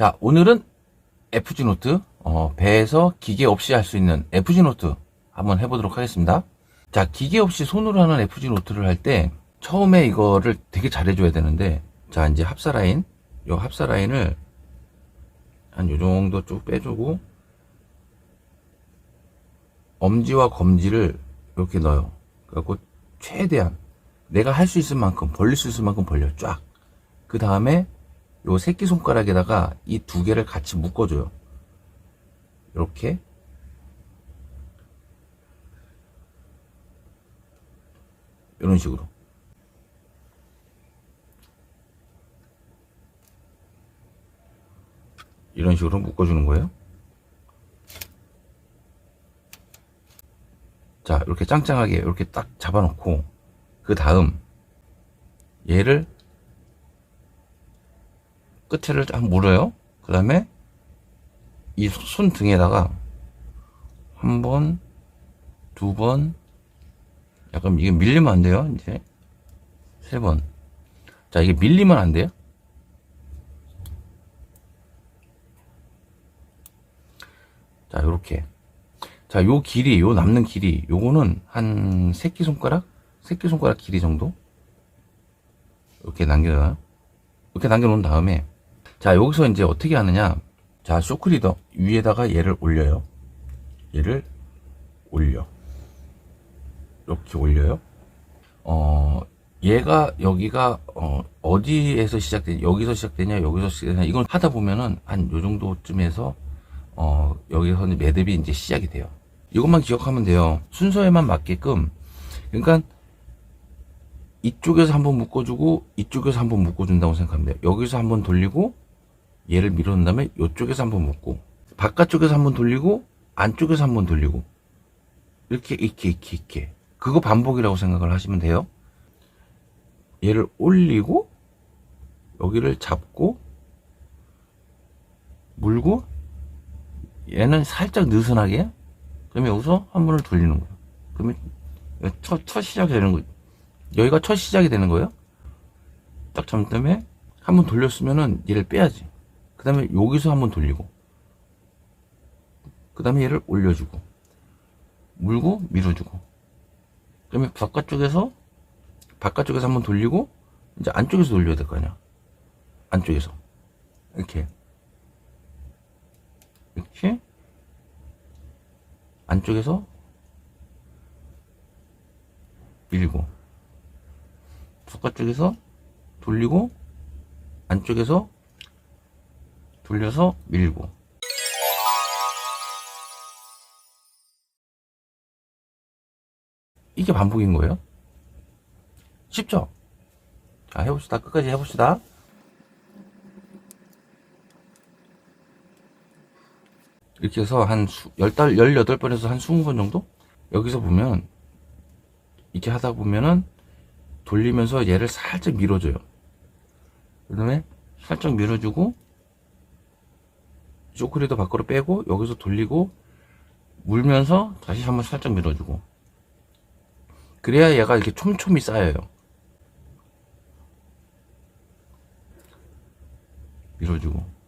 자, 오늘은 FG 노트, 어, 배에서 기계 없이 할 수 있는 FG 노트 한번 해보도록 하겠습니다. 자, 기계 없이 손으로 하는 FG 노트를 할 때, 처음에 이거를 되게 잘해줘야 되는데, 자, 이제 합사 라인, 요 합사 라인을 한 요 정도 쭉 빼주고, 엄지와 검지를 이렇게 넣어요. 그래갖고, 최대한, 내가 할 수 있을 만큼, 벌릴 수 있을 만큼 벌려, 쫙. 그 다음에, 요 새끼손가락에다가 이 두 개를 같이 묶어줘요. 이렇게. 이런 식으로. 이런 식으로 묶어주는 거예요. 자, 이렇게 짱짱하게 이렇게 딱 잡아놓고, 그 다음, 얘를 끝을 딱 물어요. 그 다음에 이 손 등에다가 한 번, 두 번, 약간 이게 밀리면 안 돼요. 이제 세 번. 자, 이게 밀리면 안 돼요. 자, 요렇게. 자, 요 길이, 요 남는 길이, 요거는 한 새끼손가락? 새끼손가락 길이 정도? 이렇게 남겨요. 이렇게 남겨놓은 다음에, 자, 여기서 이제 어떻게 하느냐. 자, 쇼크리더 위에다가 얘를 올려요. 얘를 올려. 이렇게 올려요. 어, 얘가 여기가 어, 어디에서 시작되냐, 여기서 시작되냐, 여기서 시작되냐, 이건 하다 보면은 한 요 정도쯤에서 어, 여기서는 매듭이 이제 시작이 돼요. 이것만 기억하면 돼요. 순서에만 맞게끔. 그러니까 이쪽에서 한번 묶어주고 이쪽에서 한번 묶어준다고 생각하면 돼요. 여기서 한번 돌리고 얘를 밀어놓은 다음에 이쪽에서 한번 묶고 바깥쪽에서 한번 돌리고 안쪽에서 한번 돌리고 이렇게 이렇게 이렇게 이렇게 그거 반복이라고 생각을 하시면 돼요. 얘를 올리고 여기를 잡고 물고 얘는 살짝 느슨하게 그러면 여기서 한 번을 돌리는 거예요. 그러면 첫, 첫 시작이 되는 거예요. 여기가 첫 시작이 되는 거예요. 딱 잡은 다음에 한 번 돌렸으면은 얘를 빼야지. 그 다음에 여기서 한번 돌리고 그 다음에 얘를 올려주고 물고 밀어주고 그 다음에 바깥쪽에서 바깥쪽에서 한번 돌리고 이제 안쪽에서 돌려야 될 거 아니야. 안쪽에서. 이렇게. 이렇게. 안쪽에서 밀고 바깥쪽에서 돌리고 안쪽에서 돌려서 밀고 이게 반복인 거예요. 쉽죠? 자, 해봅시다. 끝까지 해봅시다. 이렇게 해서 한 수, 10달, 18번에서 한 20번 정도? 여기서 보면, 이렇게 하다 보면은, 돌리면서 얘를 살짝 밀어줘요. 그 다음에, 살짝 밀어주고, 쇼크리도 밖으로 빼고, 여기서 돌리고, 물면서 다시 한번 살짝 밀어주고. 그래야 얘가 이렇게 촘촘히 쌓여요. 밀어주고.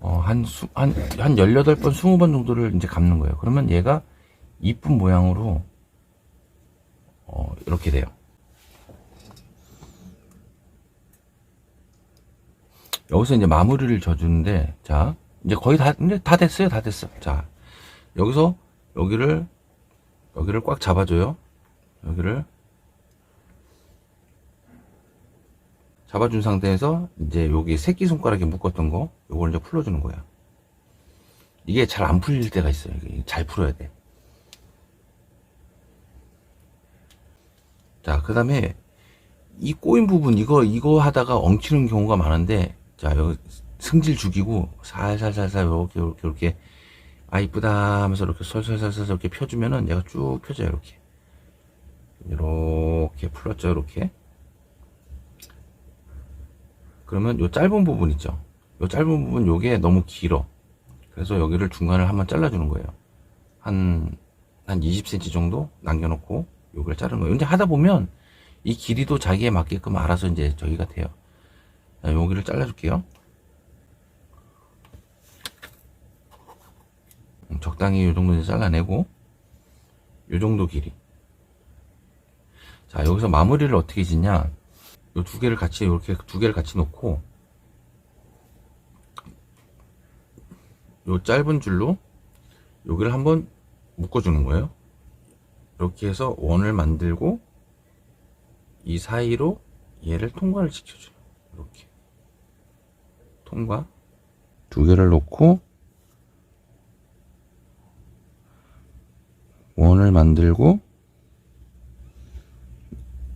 어, 한 수, 한, 한 18번, 20번 정도를 이제 감는 거예요. 그러면 얘가 이쁜 모양으로, 어, 이렇게 돼요. 여기서 이제 마무리를 져주는데, 자, 이제 거의 다, 이제 다 됐어요. 다 됐어. 자, 여기서, 여기를, 여기를 꽉 잡아줘요. 여기를. 잡아준 상태에서, 이제 여기 새끼손가락에 묶었던 거, 요걸 이제 풀어주는 거야. 이게 잘 안 풀릴 때가 있어요. 이게 잘 풀어야 돼. 자, 그 다음에, 이 꼬인 부분, 이거, 이거 하다가 엉키는 경우가 많은데, 자, 여기 승질 죽이고 살살살살 이렇게 이렇게 이렇게 아 이쁘다 하면서 이렇게 설설설설 이렇게 펴주면은 얘가 쭉 펴져요 이렇게. 이렇게 풀었죠 이렇게. 그러면 요 짧은 부분 있죠? 요 짧은 부분 요게 너무 길어. 그래서 여기를 중간을 한번 잘라주는 거예요. 한한 20cm 정도 남겨놓고 요걸 자르는 거예요. 근데 하다 보면 이 길이도 자기에 맞게끔 알아서 이제 저기가 돼요. 자, 여기를 잘라줄게요. 음, 적당히 이 정도 잘라내고, 이 정도 길이. 자, 여기서 마무리를 어떻게 짓냐. 이 두 개를 같이, 이렇게 두 개를 같이 놓고, 요 짧은 줄로 여기를 한번 묶어주는 거예요. 이렇게 해서 원을 만들고 이 사이로 얘를 통과를 시켜줘요. 이렇게 통과 두 개를 놓고 원을 만들고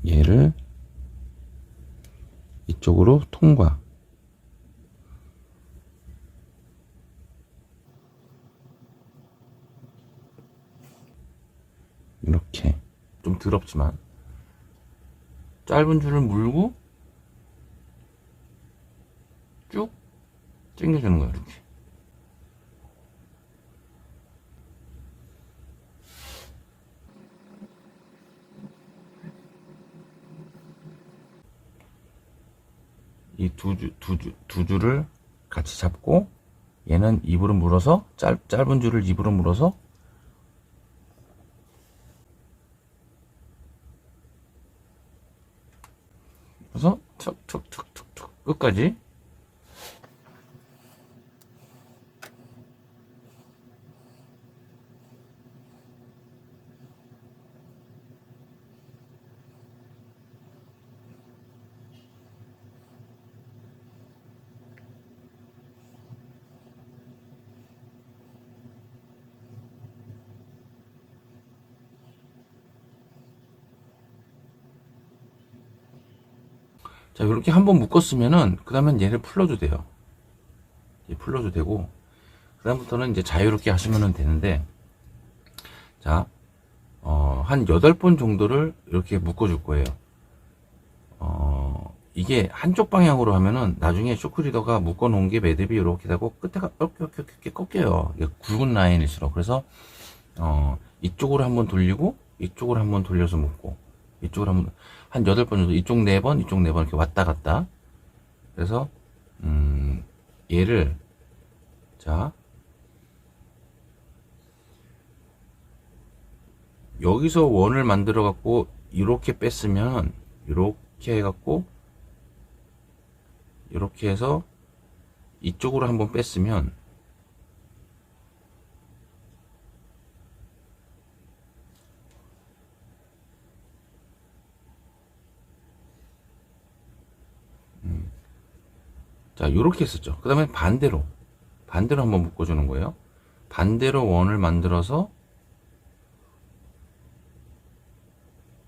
얘를 이쪽으로 통과. 이렇게. 좀 더럽지만. 짧은 줄을 물고 쭉 당겨주는 거예요 이렇게 이두 줄, 두 줄, 두 줄을 같이 잡고 얘는 입으로 물어서 짧, 짧은 줄을 입으로 물어서 그래서 툭툭툭툭툭 끝까지 자 이렇게 한번 묶었으면은 그 다음엔 얘를 풀러도 돼요. 얘 풀러도 되고 그 다음부터는 이제 자유롭게 하시면 되는데 자 어, 한 8번 정도를 이렇게 묶어줄 거예요. 어, 이게 한쪽 방향으로 하면은 나중에 쇼크리더가 묶어 놓은 게 매듭이 이렇게 되고 끝에가 이렇게 꺾여요. 굵은 라인일수록. 그래서 어, 이쪽으로 한번 돌리고 이쪽으로 한번 돌려서 묶고 이쪽으로 한번 한 여덟 번 정도 이쪽 네 번 이쪽 네 번 이렇게 왔다 갔다. 그래서 음 얘를 자 여기서 원을 만들어 갖고 이렇게 뺐으면 이렇게 해 갖고 이렇게 해서 이쪽으로 한번 뺐으면 자, 요렇게 했었죠. 그 다음에 반대로. 반대로 한번 묶어주는 거예요. 반대로 원을 만들어서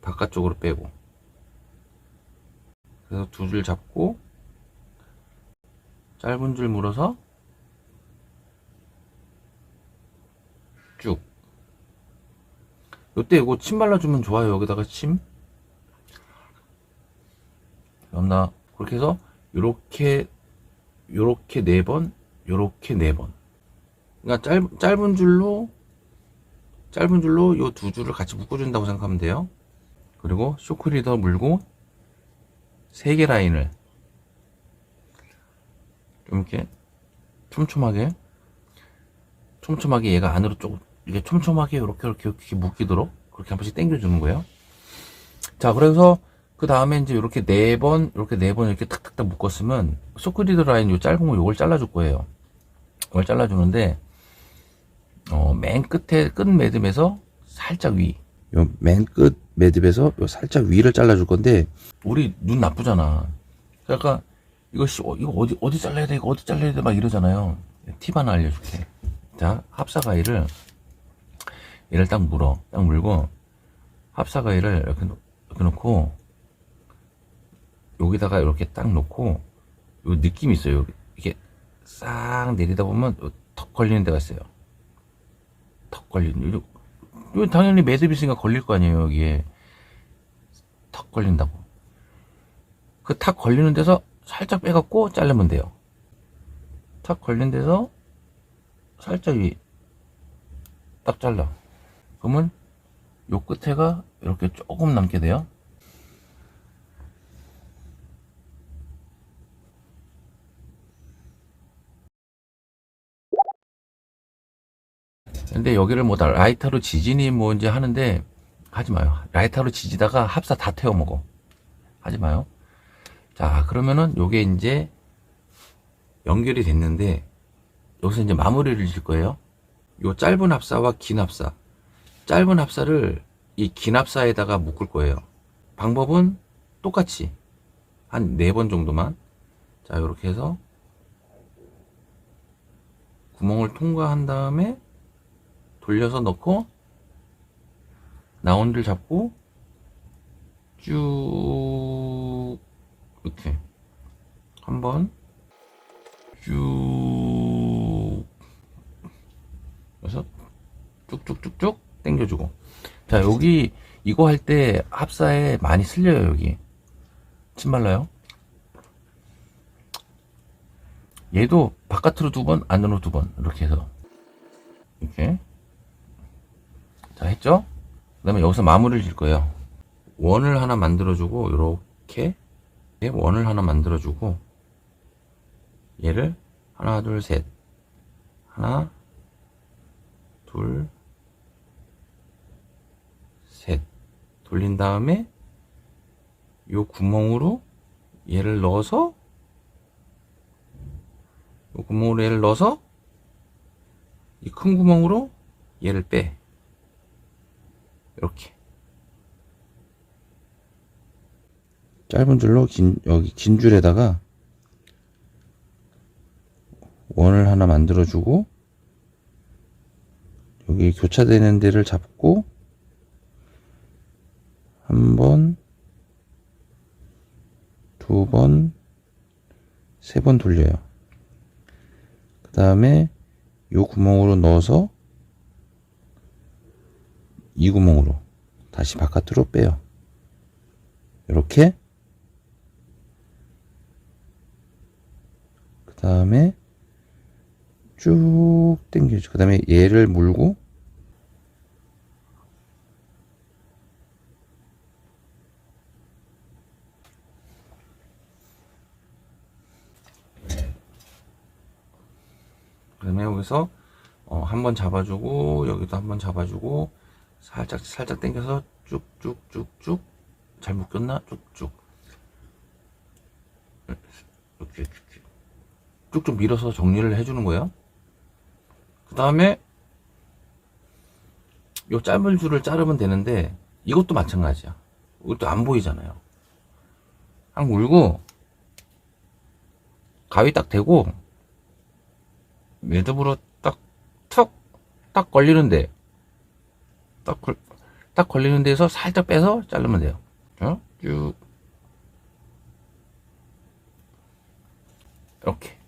바깥쪽으로 빼고. 그래서 두 줄 잡고 짧은 줄 물어서 쭉. 요때 이거 침 발라주면 좋아요. 여기다가 침. 그럼 그렇게 해서 요렇게 요렇게 네 번, 요렇게 네 번. 그러니까 짧, 짧은 줄로, 짧은 줄로 요 두 줄을 같이 묶어준다고 생각하면 돼요. 그리고 쇼크 리더 물고, 세 개 라인을 좀 이렇게 촘촘하게, 촘촘하게 얘가 안으로 조금, 이게 촘촘하게 이렇게, 이렇게, 이렇게 묶이도록 그렇게 한 번씩 당겨주는 거예요. 자, 그래서 그 다음에 이제 이렇게 네 번, 이렇게 네 번 이렇게 탁탁탁 묶었으면, 소크리드 라인 요 짧은 거 요걸 잘라줄 거예요. 이걸 잘라주는데, 어, 맨 끝에, 끝 매듭에서 살짝 위. 요 맨 끝 매듭에서 요 살짝 위를 잘라줄 건데, 우리 눈 나쁘잖아. 그러니까, 이거, 씨, 어, 이거 어디, 어디 잘라야 돼? 이거 어디 잘라야 돼? 막 이러잖아요. 팁 하나 알려줄게. 자, 합사가위를, 얘를 딱 물어. 딱 물고, 합사가위를 이렇게, 놓- 이렇게 놓고, 여기다가 이렇게 딱 놓고 요 느낌이 있어요. 이게 싹 내리다 보면 요턱 걸리는 데가 있어요. 턱 걸리는 요, 요 당연히 매듭이 있으니까 걸릴 거 아니에요 여기에 턱 걸린다고. 그 탁 걸리는 데서 살짝 빼갖고 자르면 돼요. 탁 걸린 데서 살짝 위딱 잘라. 그러면 요 끝에가 이렇게 조금 남게 돼요. 근데 여기를 뭐다 라이터로 지지니 뭐 이제 하는데 하지 마요. 라이터로 지지다가 합사 다 태워 먹어. 하지 마요. 자, 그러면은 요게 이제 연결이 됐는데 여기서 이제 마무리를 질 거예요. 요 짧은 합사와 긴 합사. 짧은 합사를 이 긴 합사에다가 묶을 거예요. 방법은 똑같이 한 네 번 정도만. 자, 이렇게 해서 구멍을 통과한 다음에 돌려서 넣고 나온 줄 잡고 쭉 이렇게 한번 쭉 그래서 쭉쭉쭉쭉 당겨주고. 자 여기 이거 할 때 합사에 많이 쓸려요 여기. 침 발라요? 얘도 바깥으로 두 번 안으로 두 번 이렇게 해서. 이렇게 자 했죠? 그 다음에 여기서 마무리를 질 거예요. 원을 하나 만들어주고 이렇게 원을 하나 만들어주고 얘를 하나 둘 셋. 하나 둘 셋. 돌린 다음에 요 구멍으로 얘를 넣어서 요 구멍으로 얘를 넣어서 이 큰 구멍으로 얘를 빼 이렇게 짧은 줄로 긴 여기 긴 줄에다가 원을 하나 만들어 주고 여기 교차되는 데를 잡고 한 번, 두 번, 세 번 돌려요. 그 다음에 요 구멍으로 넣어서 이 구멍으로 다시 바깥으로 빼요. 이렇게 그 다음에 쭉 당겨줘. 그 다음에 얘를 물고 그 다음에 여기서 어, 한번 잡아주고 여기도 한번 잡아주고 살짝 살짝 당겨서 쭉쭉쭉쭉 잘 묶였나 쭉쭉 이렇게 쭉쭉 밀어서 정리를 해주는 거예요. 그 다음에 요 짧은 줄을 자르면 되는데 이것도 마찬가지야. 이것도 안 보이잖아요. 한 물고 가위 딱 대고 매듭으로 딱, 툭, 딱 걸리는데, 딱, 걸, 딱 걸리는 데서 살짝 빼서 자르면 돼요. 어? 쭉. 이렇게.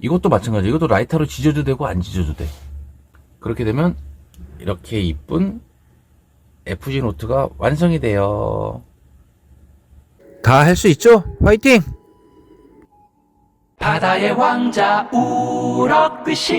이것도 마찬가지. 이것도 라이터로 지져도 되고 안 지져도 돼. 그렇게 되면 이렇게 이쁜 FG 노트가 완성이 돼요. 다 할 수 있죠? 화이팅! 바다의 왕자 우럭빛이